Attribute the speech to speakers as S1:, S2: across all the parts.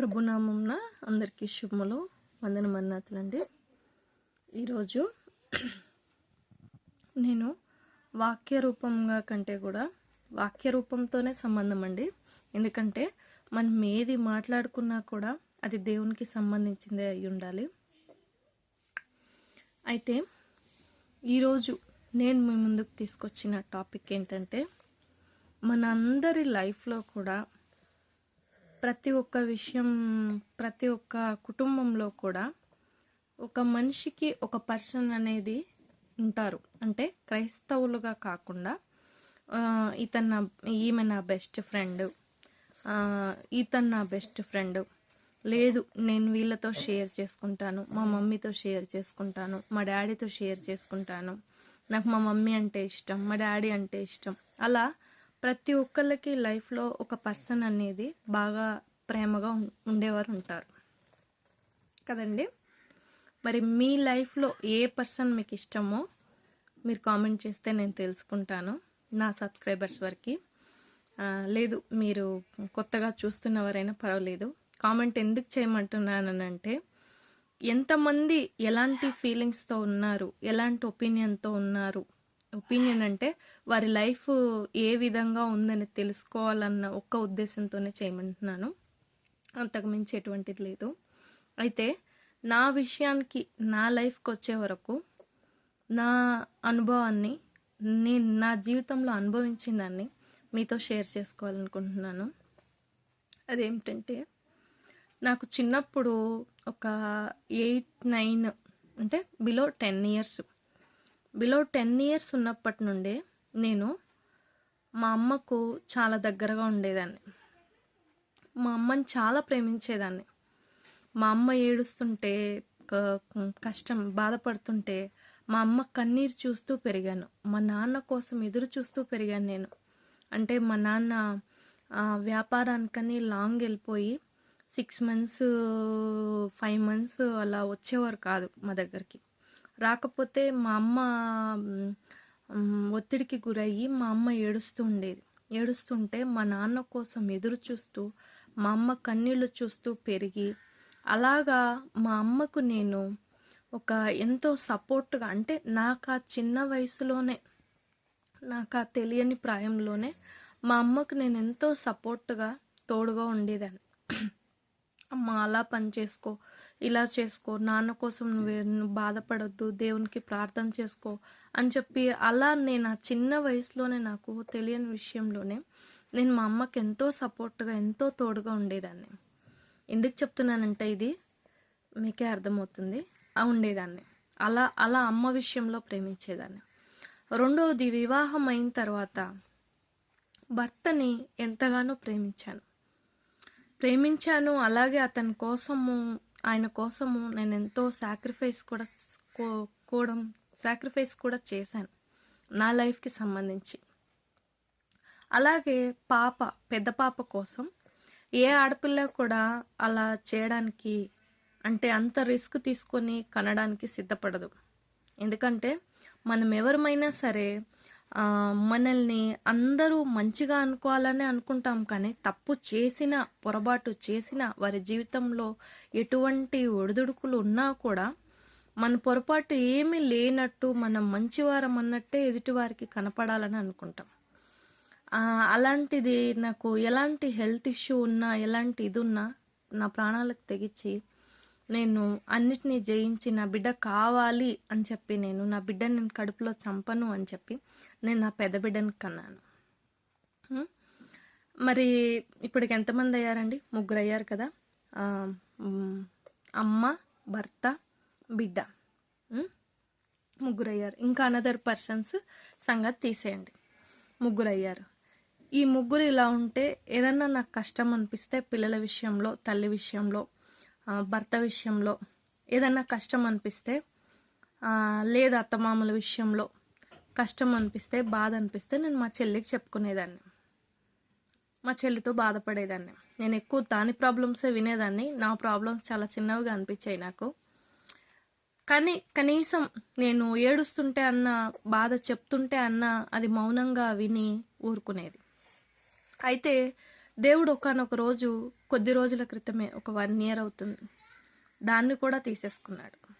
S1: ప్రభునామంన అందరికీ శుభములు వందన మన్నాతులండి ఈరోజు నేను వాక్య రూపంగా కంటే కూడా వాక్య రూపంతోనే సంబంధం అండి ఎందుకంటే మనం ఏది మాట్లాడుకున్నా కూడా అది దేవునికి సంబంధించిందే అయి ఉండాలి. అయితే ఈరోజు నేను మీ ముందుకు తీసుకొచ్చిన టాపిక్ ఏంటంటే మన అందరి లైఫ్లో కూడా ప్రతి ఒక్క విషయం ప్రతి ఒక్క కుటుంబంలో కూడా ఒక మనిషికి ఒక పర్సన్ అనేది ఉంటారు. అంటే క్రైస్తవులుగా కాకుండా ఆ, ఇతను నా ఈమె నా బెస్ట్ ఫ్రెండ్ ఇతను నా బెస్ట్ ఫ్రెండ్. లేదు నేను వీళ్ళతో షేర్ చేసుకుంటాను మా మమ్మీతో షేర్ చేసుకుంటాను మా డాడీతో షేర్ చేసుకుంటాను. నాకు మా మమ్మీ అంటే ఇష్టం మా డాడీ అంటే ఇష్టం. అలా ప్రతి ఒక్కళ్ళకి లైఫ్లో ఒక పర్సన్ అనేది బాగా ప్రేమగా ఉండేవారు ఉంటారు. కదండి? మరి మీ లైఫ్లో ఏ పర్సన్ మీకు ఇష్టమో మీరు కామెంట్ చేస్తే నేను తెలుసుకుంటాను. నా సబ్స్క్రైబర్స్ వరకు. లేదు మీరు కొత్తగా చూస్తున్నవారైనా పర్వాలేదు. కామెంట్ ఎందుకు చేయమంటున్నానంటే ఎంతమంది ఎలాంటి ఫీలింగ్స్తో ఉన్నారు ఎలాంటి ఒపీనియన్తో ఉన్నారు ఒపీనియన్ అంటే వారి లైఫ్ ఏ విధంగా ఉందని తెలుసుకోవాలన్న ఒక్క ఉద్దేశంతోనే చేయమంటున్నాను. అంతకుమించి ఎటువంటిది లేదు. అయితే నా విషయానికి నా లైఫ్కి వచ్చే వరకు నా అనుభవాన్ని నేను నా జీవితంలో అనుభవించిన దాన్ని మీతో షేర్ చేసుకోవాలనుకుంటున్నాను. అదేమిటంటే నాకు చిన్నప్పుడు ఒక ఎయిట్ నైన్ అంటే below ten years below ten years ఉన్నప్పటి నుండే నేను మా అమ్మకు చాలా దగ్గరగా ఉండేదాన్ని. మా అమ్మని చాలా ప్రేమించేదాన్ని. మా అమ్మ ఏడుస్తుంటే క- కష్టం బాధపడుతుంటే మా అమ్మ కన్నీరు చూస్తూ పెరిగాను. మా నాన్న కోసం ఎదురు చూస్తూ పెరిగాను నేను. అంటే మా నాన్న వ్యాపారానికని లాంగ్ వెళ్ళిపోయి సిక్స్ మంత్స్ ఫైవ్ మంత్స్ అలా వచ్చేవారు కాదు మా దగ్గరికి. రాకపోతే మా అమ్మ ఒత్తిడికి గురయ్యి మా అమ్మ ఏడుస్తూ ఉండేది. ఏడుస్తుంటే మా నాన్న కోసం ఎదురు చూస్తూ మా అమ్మ కన్నీళ్ళు చూస్తూ పెరిగి అలాగా మా అమ్మకు నేను ఒక ఎంతో సపోర్ట్గా అంటే నాకు ఆ చిన్న వయసులోనే నాకు ఆ తెలియని ప్రాయంలోనే మా అమ్మకు నేను ఎంతో సపోర్ట్గా తోడుగా ఉండేదాన్ని. అమ్మ అలా పని చేసుకో ఇలా చేసుకో నాన్న కోసం నువ్వు బాధపడొద్దు దేవునికి ప్రార్థన చేసుకో అని చెప్పి అలా నేను ఆ చిన్న వయసులోనే నాకు తెలియని విషయంలోనే నేను మా అమ్మకి ఎంతో సపోర్ట్గా ఎంతో తోడుగా ఉండేదాన్ని. ఎందుకు చెప్తున్నానంటే ఇది మీకే అర్థమవుతుంది. ఉండేదాన్ని. అలా అలా అమ్మ విషయంలో ప్రేమించేదాన్ని. రెండవది వివాహం అయిన తర్వాత భర్తని ఎంతగానో ప్రేమించాను. ప్రేమించాను. అలాగే అతని కోసము ఆయన కోసము నేను ఎంతో సాక్రిఫైస్ కూడా కూడా సాక్రిఫైస్ కూడా చేశాను. నా లైఫ్కి సంబంధించి. అలాగే పాప పెద్ద పాప కోసం ఏ ఆడపిల్ల కూడా అలా చేయడానికి అంటే అంత రిస్క్ తీసుకొని కనడానికి సిద్ధపడదు. ఎందుకంటే మనం ఎవరమైనా సరే మనల్ని అందరూ మంచిగా అనుకోవాలని అనుకుంటాం కానీ తప్పు చేసిన పొరపాటు చేసిన వారి జీవితంలో ఎటువంటి ఒడిదుడుకులు ఉన్నా కూడా మన పొరపాటు ఏమీ లేనట్టు మనం మంచివారం అన్నట్టే ఎదుటివారికి కనపడాలని అనుకుంటాం. అలాంటిది నాకు ఎలాంటి హెల్త్ ఇష్యూ ఉన్నా ఎలాంటి ఇది ఉన్నా నా ప్రాణాలకు తెగించి నేను అన్నిటినీ జయించి నా బిడ్డ కావాలి అని చెప్పి నేను నా బిడ్డ నేను కడుపులో చంపను అని చెప్పి నేను నా పెద్ద బిడ్డని కన్నాను. మరి ఇప్పటికి ఎంతమంది అయ్యారండి? ముగ్గురు అయ్యారు కదా. అమ్మ భర్త బిడ్డ. ముగ్గురు అయ్యారు. ఇంకా అనదర్ పర్సన్స్ సంగతి తీసేయండి. ముగ్గురు అయ్యారు. ఈ ముగ్గురు ఇలా ఉంటే ఏదన్నా నాకు కష్టం అనిపిస్తే పిల్లల విషయంలో తల్లి విషయంలో భర్త విషయంలో ఏదన్నా కష్టం అనిపిస్తే లేదా అత్తమామల విషయంలో కష్టం అనిపిస్తే బాధ అనిపిస్తే నేను మా చెల్లికి చెప్పుకునేదాన్ని. మా చెల్లితో బాధపడేదాన్ని. నేను ఎక్కువ దాని ప్రాబ్లమ్సే వినేదాన్ని. నా ప్రాబ్లమ్స్ చాలా చిన్నవిగా అనిపించాయి నాకు. కానీ కనీసం నేను ఏడుస్తుంటే అన్న బాధ చెప్తుంటే అన్న అది మౌనంగా విని ఊరుకునేది. అయితే దేవుడు ఒకనొక రోజు కొద్ది రోజుల క్రితమే ఒక వన్ ఇయర్ అవుతుంది. దాన్ని కూడా తీసేసుకున్నాడు.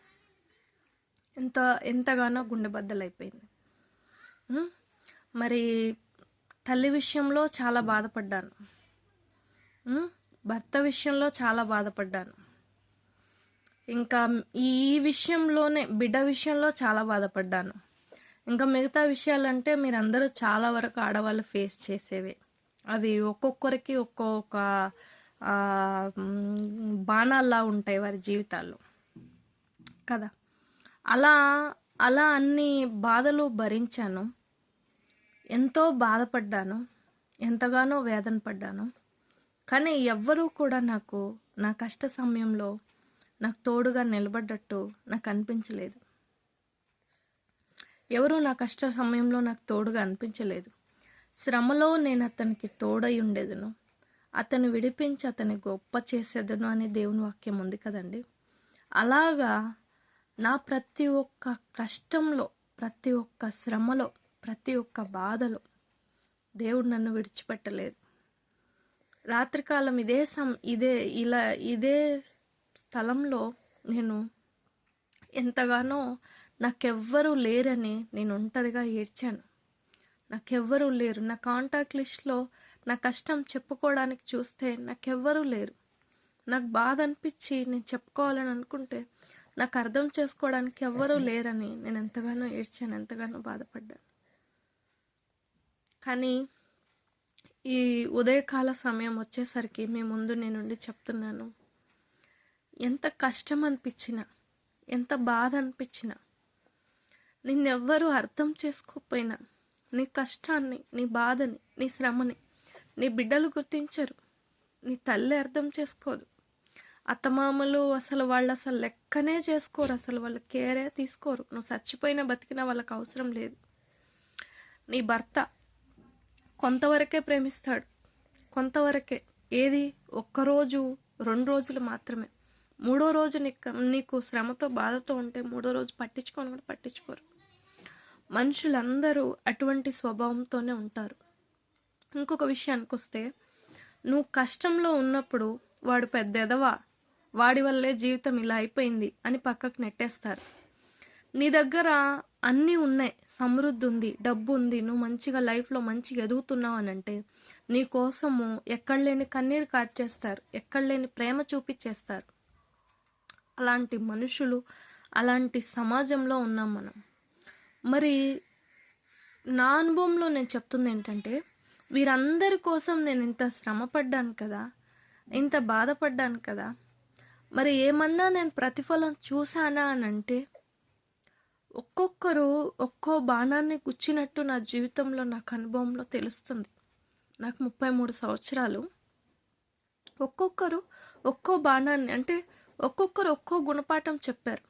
S1: ఎంత ఎంతగానో గుండె బద్దలైపోయింది. మరి తల్లి విషయంలో చాలా బాధపడ్డాను. భర్త విషయంలో చాలా బాధపడ్డాను. ఇంకా ఈ విషయంలోనే బిడ్డ విషయంలో చాలా బాధపడ్డాను. ఇంకా మిగతా విషయాలంటే మీరందరూ చాలా వరకు ఆడవాళ్ళు ఫేస్ చేసేవే. అవి ఒక్కొక్కరికి ఒక్కొక్క బాణాల్లా ఉంటాయి వారి జీవితాల్లో. కదా? అలా అలా అన్ని బాధలు భరించాను. ఎంతో బాధపడ్డాను. ఎంతగానో వేదన పడ్డాను. కానీ ఎవ్వరూ కూడా నాకు నా కష్ట సమయంలో నాకు తోడుగా నిలబడ్డట్టు నాకు అనిపించలేదు. ఎవరూ నా కష్ట సమయంలో నాకు తోడుగా అనిపించలేదు. శ్రమలో నేను అతనికి తోడై ఉండేదను. అతను విడిపించి అతని గొప్ప చేసేదను అనే దేవుని వాక్యం ఉంది కదండి. అలాగా నా ప్రతి ఒక్క కష్టంలో ప్రతి ఒక్క శ్రమలో ప్రతి ఒక్క బాధలో దేవుడు నన్ను విడిచిపెట్టలేదు. రాత్రికాలం ఇదే సం ఇదే ఇలా ఇదే స్థలంలో నేను ఎంతగానో నాకెవ్వరూ లేరని నేను ఒంటరిగా ఏడ్చాను. నాకెవ్వరూ లేరు. నా కాంటాక్ట్ లిస్ట్లో నా కష్టం చెప్పుకోవడానికి చూస్తే నాకెవ్వరూ లేరు. నాకు బాధ అనిపించి నేను చెప్పుకోవాలని అనుకుంటే నాకు అర్థం చేసుకోవడానికి ఎవ్వరూ లేరని నేను ఎంతగానో ఏడ్చాను ఎంతగానో బాధపడ్డాను. కానీ ఈ ఉదయకాల సమయం వచ్చేసరికి మీ ముందు నేనుండి చెప్తున్నాను. ఎంత కష్టం అనిపించినా ఎంత బాధ అనిపించినా నిన్నెవ్వరూ అర్థం చేసుకోకపోయినా నీ కష్టాన్ని నీ బాధని నీ శ్రమని నీ బిడ్డలు గుర్తించరు. నీ తల్లి అర్థం చేసుకోదు. అత్తమామలు అసలు వాళ్ళు అసలు లెక్కనే చేసుకోరు. అసలు వాళ్ళు కేరే తీసుకోరు. నువ్వు చచ్చిపోయినా బతికినా వాళ్ళకి అవసరం లేదు. నీ భర్త కొంతవరకే ప్రేమిస్తాడు. కొంతవరకే. ఏది? ఒక్కరోజు రెండు రోజులు మాత్రమే. మూడో రోజు నీకు నీకు శ్రమతో బాధతో ఉంటే మూడో రోజు పట్టించుకొని కూడా పట్టించుకోరు. మనుషులందరూ అటువంటి స్వభావంతోనే ఉంటారు. ఇంకొక విషయానికి వస్తే నువ్వు కష్టంలో ఉన్నప్పుడు వాడు పెద్ద ఎదవా వాడి వల్లే జీవితం ఇలా అయిపోయింది అని పక్కకు నెట్టేస్తారు. నీ దగ్గర అన్నీ ఉన్నాయి సమృద్ధి ఉంది డబ్బు ఉంది నువ్వు మంచిగా లైఫ్లో మంచిగా ఎదుగుతున్నావు అని అంటే నీ కోసము ఎక్కడ లేని కన్నీరు కార్చేస్తారు ఎక్కడ లేని ప్రేమ చూపించేస్తారు. అలాంటి మనుషులు అలాంటి సమాజంలో ఉన్నాం మనం. మరి నా అనుభవంలో నేను చెప్తుంది ఏంటంటే వీరందరి కోసం నేను ఇంత శ్రమ పడ్డాను కదా ఇంత బాధపడ్డాను కదా మరి ఏమన్నా నేను ప్రతిఫలం చూసానా అని అంటే ఒక్కొక్కరు ఒక్కో బాణాన్ని గుచ్చినట్టు నా జీవితంలో నాకు అనుభవంలో తెలుస్తుంది. నాకు ముప్పై మూడు సంవత్సరాలు. ఒక్కొక్కరు ఒక్కో బాణాన్ని అంటే ఒక్కొక్కరు ఒక్కో గుణపాఠం చెప్పారు.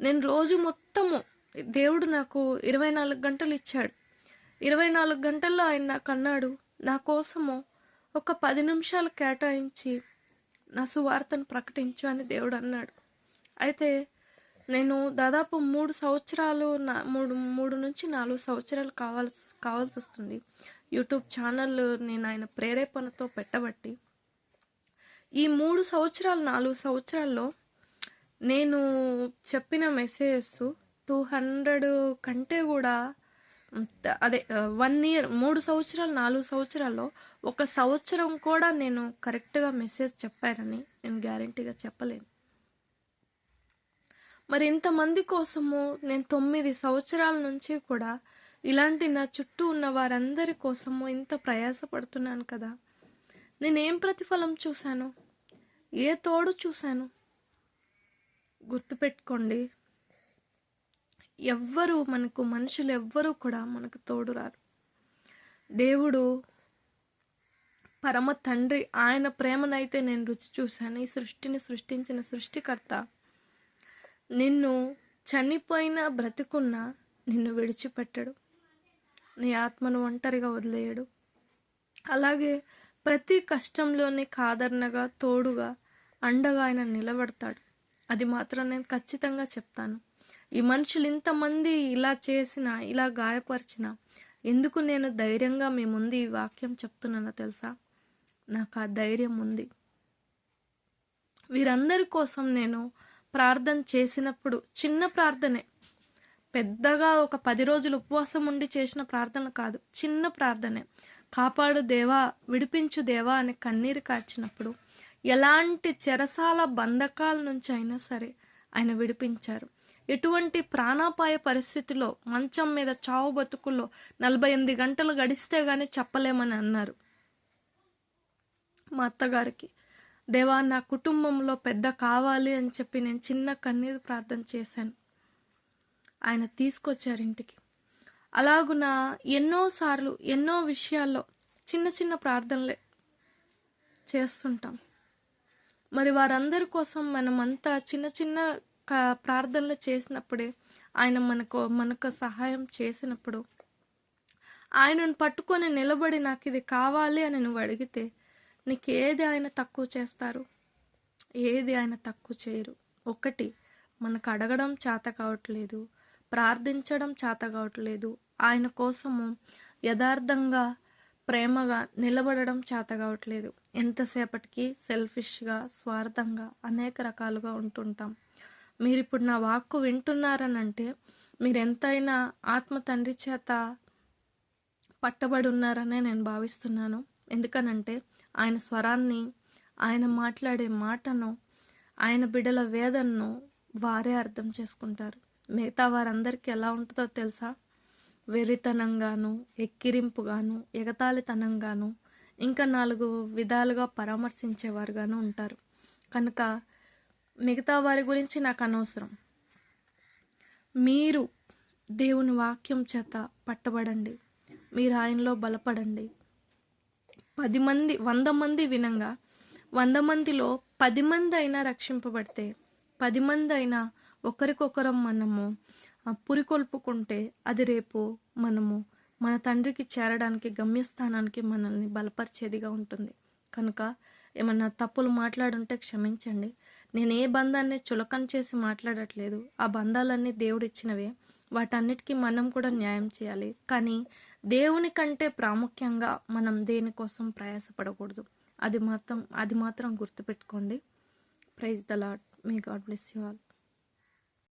S1: నేను రోజు మొత్తము దేవుడు నాకు ఇరవై నాలుగు గంటలు ఇచ్చాడు. ఇరవై నాలుగు గంటల్లో ఆయన నాకు అన్నాడు నా కోసము ఒక పది నిమిషాలు కేటాయించి నా సువార్తను ప్రకటించు అని దేవుడు అన్నాడు. అయితే నేను దాదాపు మూడు సంవత్సరాలు నా మూడు మూడు నుంచి నాలుగు సంవత్సరాలు కావాల్సి కావాల్సి వస్తుంది. యూట్యూబ్ ఛానల్ నేను ఆయన ప్రేరేపణతో పెట్టబట్టి ఈ మూడు సంవత్సరాలు నాలుగు సంవత్సరాల్లో నేను చెప్పిన మెసేజెస్ టూ హండ్రెడ్ కంటే కూడా అదే వన్ ఇయర్ మూడు సంవత్సరాలు నాలుగు సంవత్సరాల్లో ఒక సంవత్సరం కూడా నేను కరెక్ట్గా మెసేజ్ చెప్పానని నేను గ్యారంటీగా చెప్పలేను. మరి ఇంతమంది కోసము నేను తొమ్మిది సంవత్సరాల నుంచి కూడా ఇలాంటి నా చుట్టూ ఉన్న వారందరి కోసము ఇంత ప్రయాసపడుతున్నాను కదా. నేనేం ప్రతిఫలం చూశాను? ఏ తోడు చూశాను? గుర్తుపెట్టుకోండి. ఎవ్వరు మనకు మనుషులు ఎవ్వరూ కూడా మనకు తోడు రారు దేవుడు పరమ తండ్రి ఆయన ప్రేమనైతే నేను రుచి చూశాను. ఈ సృష్టిని సృష్టించిన సృష్టికర్త నిన్ను చనిపోయినా బ్రతికున్నా నిన్ను విడిచిపెట్టడు. నీ ఆత్మను ఒంటరిగా వదిలేయడు. అలాగే ప్రతి కష్టంలోని కాదరణగా తోడుగా అండగా ఆయన నిలబడతాడు. అది మాత్రం నేను ఖచ్చితంగా చెప్తాను. ఈ మనుషులు ఇంతమంది ఇలా చేసిన ఇలా గాయపరిచిన ఎందుకు నేను ధైర్యంగా మీ ముందు ఈ వాక్యం చెప్తున్నానో తెలుసా? నాకు ఆ ధైర్యం ఉంది. వీరందరి కోసం నేను ప్రార్థన చేసినప్పుడు చిన్న ప్రార్థనే. పెద్దగా ఒక పది రోజులు ఉపవాసం ఉండి చేసిన ప్రార్థన కాదు చిన్న ప్రార్థనే. కాపాడు దేవా విడిపించు దేవా అని కన్నీరు కాచినప్పుడు ఎలాంటి చెరసాల బంధకాల నుంచి అయినా సరే ఆయన విడిపించారు. ఎటువంటి ప్రాణాపాయ పరిస్థితిలో మంచం మీద చావు బతుకుల్లో నలభై ఎనిమిది గంటలు గడిస్తే గానీ చెప్పలేమని అన్నారు. మా అత్తగారికి దేవా నా కుటుంబంలో పెద్ద కావాలి అని చెప్పి నేను చిన్న కన్నీరు ప్రార్థన చేశాను. ఆయన తీసుకొచ్చారు ఇంటికి. అలాగున ఎన్నోసార్లు ఎన్నో విషయాల్లో చిన్న చిన్న ప్రార్థనలే చేస్తుంటాం. మరి వారందరి కోసం మనమంతా చిన్న చిన్న ప్రార్థనలు చేసినప్పుడే ఆయన మనకు మనకు సహాయం చేసినప్పుడు ఆయనను పట్టుకొని నిలబడి నాకు ఇది కావాలి అని నువ్వు అడిగితే నీకు ఏది ఆయన తక్కువ చేస్తారు? ఏది ఆయన తక్కువ చేయరు? ఒకటి మనకు అడగడం చేత కావట్లేదు ప్రార్థించడం చేత కావట్లేదు ఆయన కోసము యథార్థంగా ప్రేమగా నిలబడడం చేత కావట్లేదు. ఎంతసేపటికి? సెల్ఫిష్గా స్వార్థంగా అనేక రకాలుగా ఉంటుంటాం. మీరు ఇప్పుడు నా వాక్కు వింటున్నారనంటే మీరు ఎంతైనా ఆత్మ తండ్రి చేత పట్టబడి ఉన్నారనే నేను భావిస్తున్నాను. ఎందుకనంటే ఆయన స్వరాన్ని ఆయన మాట్లాడే మాటను ఆయన బిడ్డల వేదనను వారే అర్థం చేసుకుంటారు. మిగతా వారందరికీ ఎలా ఉంటుందో తెలుసా? వెర్రితనంగాను ఎక్కిరింపుగాను ఎగతాళితనంగాను ఇంకా నాలుగు విధాలుగా పరామర్శించేవారుగాను ఉంటారు. కనుక మిగతా వారి గురించి నాకు అనవసరం. మీరు దేవుని వాక్యం చేత పట్టబడండి. మీరు ఆయనలో బలపడండి. పది మంది వంద మంది వినంగా వంద మందిలో పది మంది అయినా రక్షింపబడితే పది మంది అయినా ఒకరికొకరం మనము పురికొల్పుకుంటే అది రేపు మనము మన తండ్రికి చేరడానికి గమ్యస్థానానికి మనల్ని బలపరిచేదిగా ఉంటుంది. కనుక ఏమన్నా తప్పులు మాట్లాడుంటే క్షమించండి. నేను ఏ బంధాన్ని చులకన చేసి మాట్లాడట్లేదు. ఆ బంధాలన్నీ దేవుడిచ్చినవే. వాటన్నిటికీ మనం కూడా న్యాయం చేయాలి. కానీ దేవుని కంటే ప్రాముఖ్యంగా మనం దేనికోసం ప్రయాసపడకూడదు. అది మాత్రం అది మాత్రం గుర్తుపెట్టుకోండి. Praise the Lord may God bless you all